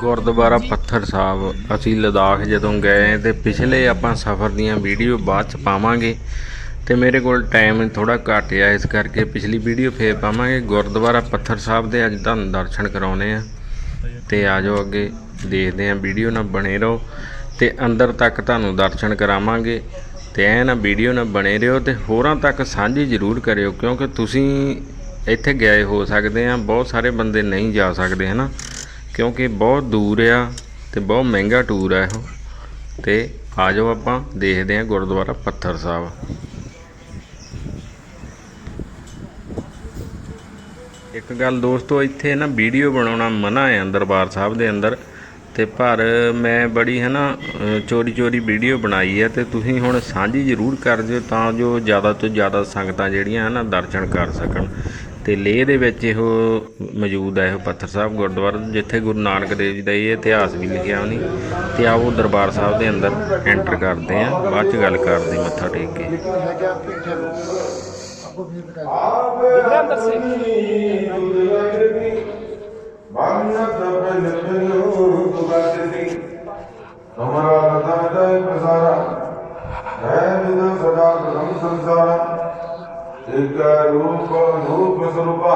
ਗੁਰਦੁਆਰਾ ਪੱਥਰ ਸਾਹਿਬ। ਅਸੀਂ ਲਦਾਖ ਜਦੋਂ ਗਏ ਤੇ ਪਿਛਲੇ ਆਪਾਂ ਸਫ਼ਰ ਦੀਆਂ ਵੀਡੀਓ ਬਾਅਦ ਚ ਪਾਵਾਂਗੇ। ਤੇ ਮੇਰੇ ਕੋਲ ਟਾਈਮ ਥੋੜਾ ਘੱਟ ਆ, ਇਸ ਕਰਕੇ ਪਿਛਲੀ ਵੀਡੀਓ ਫੇਰ ਪਾਵਾਂਗੇ। ਗੁਰਦੁਆਰਾ ਪੱਥਰ ਸਾਹਿਬ ਦੇ ਅੱਜ ਤੁਹਾਨੂੰ ਦਰਸ਼ਨ ਕਰਾਉਣੇ ਆ। ਤੇ ਆਜੋ ਅੱਗੇ ਦੇਖਦੇ ਆ ਵੀਡੀਓ ਨਾਲ ਬਣੇ ਰਹੋ। ਤੇ ਅੰਦਰ ਤੱਕ ਤੁਹਾਨੂੰ ਦਰਸ਼ਨ ਕਰਾਵਾਂਗੇ। ਤੇ ਐ ਨਾ ਵੀਡੀਓ ਨਾਲ ਬਣੇ ਰਹੋ ਤੇ ਹੋਰਾਂ ਤੱਕ ਸਾਂਝੀ ਜ਼ਰੂਰ ਕਰਿਓ, ਕਿਉਂਕਿ ਤੁਸੀਂ ਇੱਥੇ ਗਏ ਹੋ ਸਕਦੇ ਆ, ਬਹੁਤ ਸਾਰੇ ਬੰਦੇ ਨਹੀਂ ਜਾ ਸਕਦੇ, ਹਨਾ? ਕਿਉਂਕਿ ਬਹੁਤ ਦੂਰ ਆ ਤੇ ਬਹੁਤ ਮਹਿੰਗਾ ਟੂਰ ਆ ਇਹੋ। ਤੇ ਜਾਓ ਆਪਾਂ, ਦੇਖਦੇ ਹਾਂ ਗੁਰਦੁਆਰਾ ਪੱਥਰ ਸਾਹਿਬ। ਇੱਕ ਗੱਲ ਦੋਸਤੋ, ਇੱਥੇ ਨਾ ਵੀਡੀਓ ਬਣਾਉਣਾ ਮਨਾ ਹੈ ਦਰਬਾਰ ਸਾਹਿਬ ਦੇ ਅੰਦਰ। ਤੇ ਪਰ ਮੈਂ ਬੜੀ ਹੈ ਨਾ ਚੋਰੀ ਚੋਰੀ ਵੀਡੀਓ ਬਣਾਈ ਹੈ ਤੇ ਤੁਸੀਂ ਹੁਣ ਸਾਂਝੀ ਜ਼ਰੂਰ ਕਰ ਦਿਓ ਤਾਂ ਜੋ ਜ਼ਿਆਦਾ ਤੋਂ ਜ਼ਿਆਦਾ ਸੰਗਤਾਂ ਜਿਹੜੀਆਂ ਹਨ ਨਾ ਦਰਸ਼ਨ ਕਰ ਸਕਣ। ਤੇ ਲੇਹ ਦੇ ਵਿੱਚ ਇਹੋ ਮੌਜੂਦ ਹੈ ਇਹ ਪੱਥਰ ਸਾਹਿਬ ਗੁਰਦੁਆਰਾ, ਜਿੱਥੇ ਗੁਰੂ ਨਾਨਕ ਦੇਵ ਜੀ ਦਾ ਇਹ ਇਤਿਹਾਸ ਵੀ ਲਿਖਿਆ ਉਹਨੇ। ਤੇ ਆਓ ਦਰਬਾਰ ਸਾਹਿਬ ਦੇ ਅੰਦਰ ਐਂਟਰ ਕਰਦੇ ਆ ਬਾਅਦ ਚ ਗੱਲ ਕਰਦੇ ਮੱਥਾ ਟੇਕ ਕੇ। ਮੰਨਤ ਬਨ ਬਨੋ ਬਗਤਨੀ ਹੈ ਪ੍ਰਸਾਰਾ ਸਦਾ ਬ੍ਰਹਮ ਸੰਸਾਰਾ ਇਕ ਰੂਪ ਰੂਪ ਸਰੂਪਾ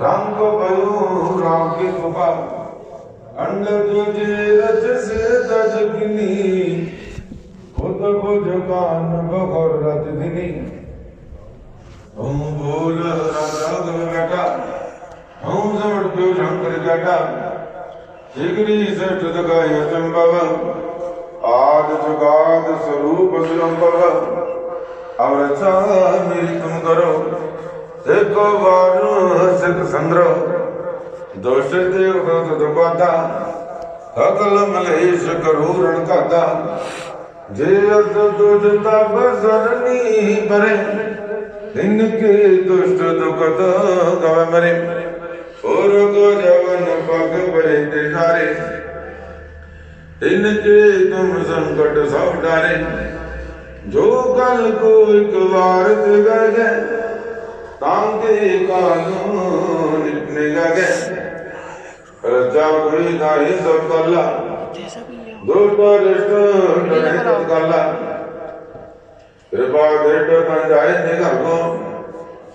ਰੰਗ ਭਇਓ ਰਾਮ ਕੀ ਸੁਪਾ ਅੰਡ ਤੁਝੇ ਰਚ ਸੇ ਤਜ ਕਿਨੀ ਖੁਦ ਬੁਝ ਕਾਨ ਬਖਰ ਰਤ ਦਿਨੀ ਹਮ ਬੋਲ ਰਾਜਾ ਗਮ ਬੈਠਾ ਹਮ ਸਮੜ ਪਿਓ ਸ਼ੰਕਰ ਜਾਟਾ ਜਿਗਰੀ ਸਟ ਦਗਾਇ ਚੰਬਵ ਆਦ ਜੁਗਾਦ ਸਰੂਪ ਸੁਰੰਭਵ ਅਵਰਚਾ ਮੇਰੀ ਤੁਮ ਕਰੋ ਦੇਖੋ ਵਾਰ ਸਿੱਖ ਸੰਦਰ। ਦੋਸ਼ ਤੇ ਉਦਤ ਦੁਬਾਦਾ ਅਕਲ ਮਲੇਸ਼ ਕਰੋ ਰਣ ਘਾਤਾ ਜੇ ਅਤ ਤੁਜ ਤਬ ਸਰਨੀ ਪਰੇ ਇਨਕੇ ਦੁਸ਼ਟ ਦੁਖਤ ਗਵ ਮਰੇ। ਔਰ ਕੋ ਜਵਨ ਪਗ ਬਰੇ ਤੇ ਸਾਰੇ ਇਨਕੇ ਤੁਮ ਸੰਕਟ ਸਭ ਡਾਰੇ। ਜੋ ਕਲ ਕੋ ਇੱਕ ਵਾਰ ਗਏ ਤਾਂ ਕੇ ਕਾਨੂੰ ਨਿਪਨੇ ਲਗੇ। ਰਜਾ ਕੋਈ ਨਾਹੀ ਸਭ ਕੱਲਾ ਦੁਸ਼ਟ ਰਿਸ਼ਟ ਡਰੇ ਤਤ ਕੱਲਾ ਕਿਰਪਾ ਦੇਟ ਤਨ ਜਾਏ ਨੇ ਘਰ ਕੋ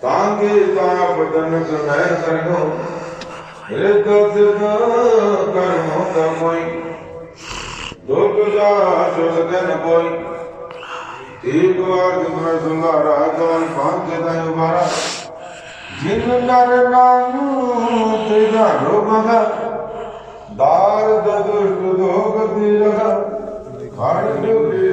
ਤਾਂ ਕੀ ਤਾ ਬਦਨ ਸੁਨੈ ਸਰਗੋ ਰਿਤ ਸਿਧ ਕਰਮੋ ਦਾ ਕੋਈ, ਦੁਖ ਜਾ ਸੁਸ ਕਨ ਕੋਈ। ਇੱਕ ਵਾਰ ਜਿਮਨ ਸੰਘਾਰਾ ਕਵਨ ਪਾਂਚ ਦਾ ਉਬਾਰਾ ਜਿਨ ਨਰ ਨਾਨੂ ਤੇ ਜਾਣੋ ਮਗਾ ਦਾਰ ਦੁਸ਼ਟ ਦੋਗ ਦੀ ਰਗਾ ਖੜ ਜੁਗੇ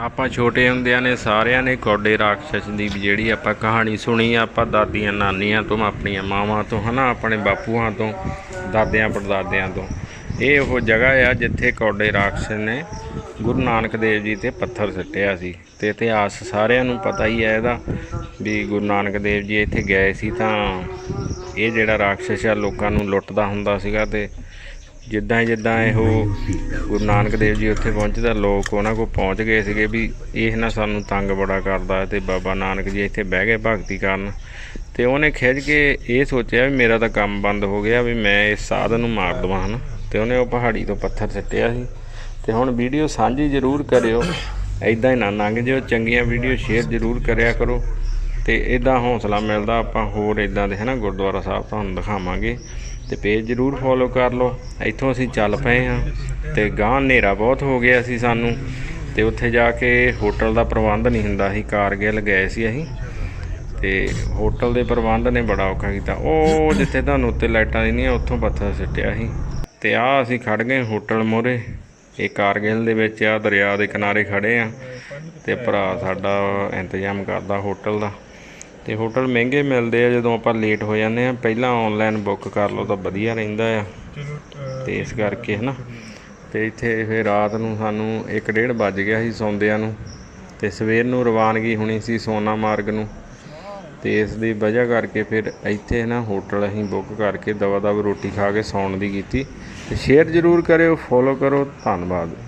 ਆਪਾਂ ਛੋਟੇ ਹੁੰਦਿਆਂ ਨੇ ਸਾਰਿਆਂ ਨੇ ਕੋਡੇ ਰਾਖਸ਼ ਦੀ ਜਿਹੜੀ ਆਪਾਂ ਕਹਾਣੀ ਸੁਣੀ ਆਪਾਂ ਦਾਦੀਆਂ ਨਾਨੀਆਂ ਤੋਂ ਆਪਣੀਆਂ ਮਾਵਾਂ ਤੋਂ ਹਨਾ ਆਪਣੇ ਬਾਪੂਆਂ ਤੋਂ ਦਾਦਿਆਂ ਪੜਦਾਦਿਆਂ ਤੋਂ ਇਹ ਉਹ ਜਗ੍ਹਾ ਆ ਜਿੱਥੇ ਕੌਡੇ ਰਾਖਸ਼ ਨੇ ਗੁਰੂ ਨਾਨਕ ਦੇਵ ਜੀ ਤੇ ਪੱਥਰ ਸਿੱਟਿਆ ਸੀ ਤੇ ਇਤਿਹਾਸ ਸਾਰਿਆਂ ਨੂੰ ਪਤਾ ਹੀ ਹੈ ਇਹਦਾ ਵੀ ਗੁਰੂ ਨਾਨਕ ਦੇਵ ਜੀ ਇੱਥੇ ਗਏ ਸੀ ਤਾਂ ਇਹ ਜਿਹੜਾ ਰਾਖਸ਼ ਆ ਲੋਕਾਂ ਨੂੰ ਲੁੱਟਦਾ ਹੁੰਦਾ ਸੀਗਾ ਤੇ ਜਿੱਦਾਂ ਜਿੱਦਾਂ ਇਹੋ ਗੁਰੂ ਨਾਨਕ ਦੇਵ ਜੀ ਉੱਥੇ ਪਹੁੰਚਦਾ, ਲੋਕ ਉਹਨਾਂ ਕੋਲ ਪਹੁੰਚ ਗਏ ਸੀਗੇ ਵੀ ਇਹ ਨਾ ਸਾਨੂੰ ਤੰਗ ਬੜਾ ਕਰਦਾ ਹੈ ਤੇ ਬਾਬਾ ਨਾਨਕ ਜੀ ਇੱਥੇ ਬਹਿ ਗਏ ਭਗਤੀ ਕਰਨ ਤੇ ਉਹਨੇ ਖਿੱਚ ਕੇ ਇਹ ਸੋਚਿਆ ਵੀ ਮੇਰਾ ਤਾਂ ਕੰਮ ਬੰਦ ਹੋ ਗਿਆ ਵੀ ਮੈਂ ਇਸ ਸਾਧਨ ਨੂੰ ਮਾਰ ਦਵਾਂ, ਹਨ। ਤੇ ਉਹਨੇ ਉਹ ਪਹਾੜੀ ਤੋਂ ਪੱਥਰ ਸਿੱਟਿਆ ਸੀ। ਤੇ ਹੁਣ ਵੀਡੀਓ ਸਾਂਝੀ ਜ਼ਰੂਰ ਕਰਿਓ। ਐਦਾਂ ਹੀ ਨਾ ਲੰਘ ਜਿਓ, ਚੰਗੀਆਂ ਵੀਡੀਓ ਸ਼ੇਅਰ ਜ਼ਰੂਰ ਕਰਿਆ ਕਰੋ। ਤੇ ਇਦਾਂ ਹੌਸਲਾ ਮਿਲਦਾ, ਆਪਾਂ ਹੋਰ ਇਦਾਂ ਦੇ ਹਨਾ, ਗੁਰਦੁਆਰਾ ਸਾਹਿਬ ਤੁਹਾਨੂੰ ਦਿਖਾਵਾਂਗੇ। ਤੇ ਪੇਜ ਜਰੂਰ ਫੋਲੋ ਕਰ ਲਓ। ਇੱਥੋਂ ਅਸੀਂ ਚੱਲ ਪਏ ਹਾਂ। ਤੇ ਗਾਂ ਹਨੇਰਾ ਬਹੁਤ ਹੋ ਗਿਆ ਸੀ ਸਾਨੂੰ। ਤੇ ਉੱਥੇ ਜਾ ਕੇ ਹੋਟਲ ਦਾ ਪ੍ਰਬੰਧ ਨਹੀਂ ਹੁੰਦਾ ਸੀ ਕਾਰਗਿਲ ਗਏ ਸੀ ਅਸੀਂ। ਤੇ ਹੋਟਲ ਦੇ ਪ੍ਰਬੰਧ ਨੇ ਬੜਾ ਔਖਾ ਕੀਤਾ। ਉਹ ਜਿੱਥੇ ਤੁਹਾਨੂੰ ਉੱਤੇ ਲਾਈਟਾਂ ਦਿੰਦੀਆਂ, ਉੱਥੋਂ ਪੱਥਰ ਸਿੱਟਿਆ ਸੀ। ਤੇ ਆ ਅਸੀਂ ਖੜ ਗਏ ਹੋਟਲ ਮੋਰੇ ਇਹ ਕਾਰਗਿਲ ਦੇ ਵਿੱਚ ਆ, ਦਰਿਆ ਦੇ ਕਿਨਾਰੇ ਖੜੇ ਆ। ਤੇ ਭਰਾ ਸਾਡਾ ਇੰਤਜ਼ਾਮ ਕਰਦਾ ਹੋਟਲ ਦਾ। ਤੇ ਹੋਟਲ ਮਹਿੰਗੇ ਮਿਲਦੇ ਆ, ਜਦੋਂ ਆਪਾਂ ਲੇਟ ਹੋ ਜਾਂਦੇ ਆ। ਪਹਿਲਾਂ ਆਨਲਾਈਨ ਬੁੱਕ ਕਰ ਲਓ ਤਾਂ ਵਧੀਆ ਰਹਿੰਦਾ ਆ। ਤੇ ਇਸ ਕਰਕੇ ਹਨਾ। ਤੇ ਇੱਥੇ ਫਿਰ ਰਾਤ ਨੂੰ ਸਾਨੂੰ 1:30 ਵੱਜ ਗਿਆ ਸੀ ਸੌਂਦਿਆਂ ਨੂੰ। ਤੇ ਸਵੇਰ ਨੂੰ ਰਵਾਨਗੀ ਹੋਣੀ ਸੀ ਸੋਨਾ ਮਾਰਗ ਨੂੰ। ਤੇ ਇਸ ਦੀ ਵਜ੍ਹਾ ਕਰਕੇ ਫਿਰ ਇੱਥੇ ਨਾ ਹੋਟਲ ਅਸੀਂ ਬੁੱਕ ਕਰਕੇ ਦਵਾ ਦਵ ਰੋਟੀ ਖਾ ਕੇ ਸੌਣ ਦੀ ਕੀਤੀ। ਤੇ ਸ਼ੇਅਰ ਜ਼ਰੂਰ ਕਰਿਓ ਫੋਲੋ ਕਰੋ, ਧੰਨਵਾਦ।